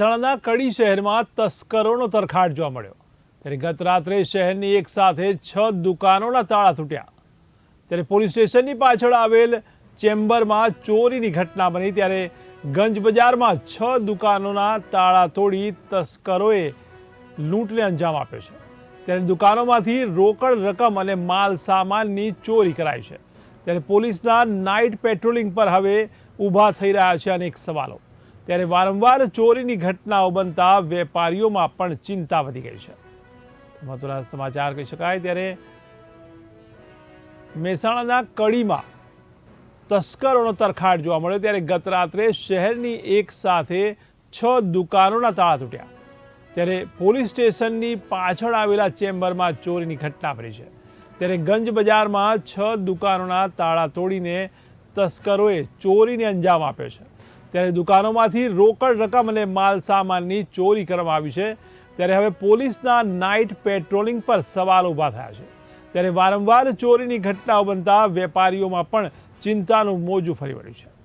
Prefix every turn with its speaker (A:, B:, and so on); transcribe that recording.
A: મહેસાણાના કડી શહેરમાં તસ્કરોનો તરખાટ જોવા મળ્યો. ત્યારે ગત રાત્રે શહેરની એક સાથે છ દુકાનોના તાળા તૂટ્યા. ત્યારે પોલીસ સ્ટેશનની પાછળ આવેલ ચેમ્બરમાં ચોરીની ઘટના બની. ત્યારે ગંજ બજારમાં છ દુકાનોના તાળા તોડી તસ્કરોએ લૂંટને અંજામ આપ્યો છે. ત્યારે દુકાનોમાંથી રોકડ રકમ અને માલ સામાનની ચોરી કરાઈ છે. ત્યારે પોલીસના નાઇટ પેટ્રોલિંગ પર હવે ઊભા થઈ રહ્યા છે અનેક સવાલો. ત્યારે વારંવાર ચોરીની ઘટનાઓ બનતા વેપારીઓમાં પણ ચિંતા વધી ગઈ છે. મહત્વના સમાચાર કહી શકાય ત્યારે મહેસાણાના કડીમાં તસ્કરોનો તરખાટ જોવા મળ્યો ત્યારે ગત રાત્રે શહેરની એક સાથે છ દુકાનોના તાળા તૂટ્યા. ત્યારે પોલીસ સ્ટેશનની પાછળ આવેલા ચેમ્બરમાં ચોરીની ઘટના બની છે. ત્યારે ગંજ બજારમાં છ દુકાનોના તાળા તોડીને તસ્કરોએ ચોરીને અંજામ આપ્યો છે. ત્યારે દુકાનોમાંથી રોકડ રકમ અને માલ સામાનની ચોરી કરવામાં આવી છે. ત્યારે હવે પોલીસના નાઇટ પેટ્રોલિંગ પર સવાલ ઊભા થયા છે. ત્યારે વારંવાર ચોરીની ઘટનાઓ બનતા વેપારીઓમાં પણ ચિંતાનું મોજું ફરી વળ્યું છે.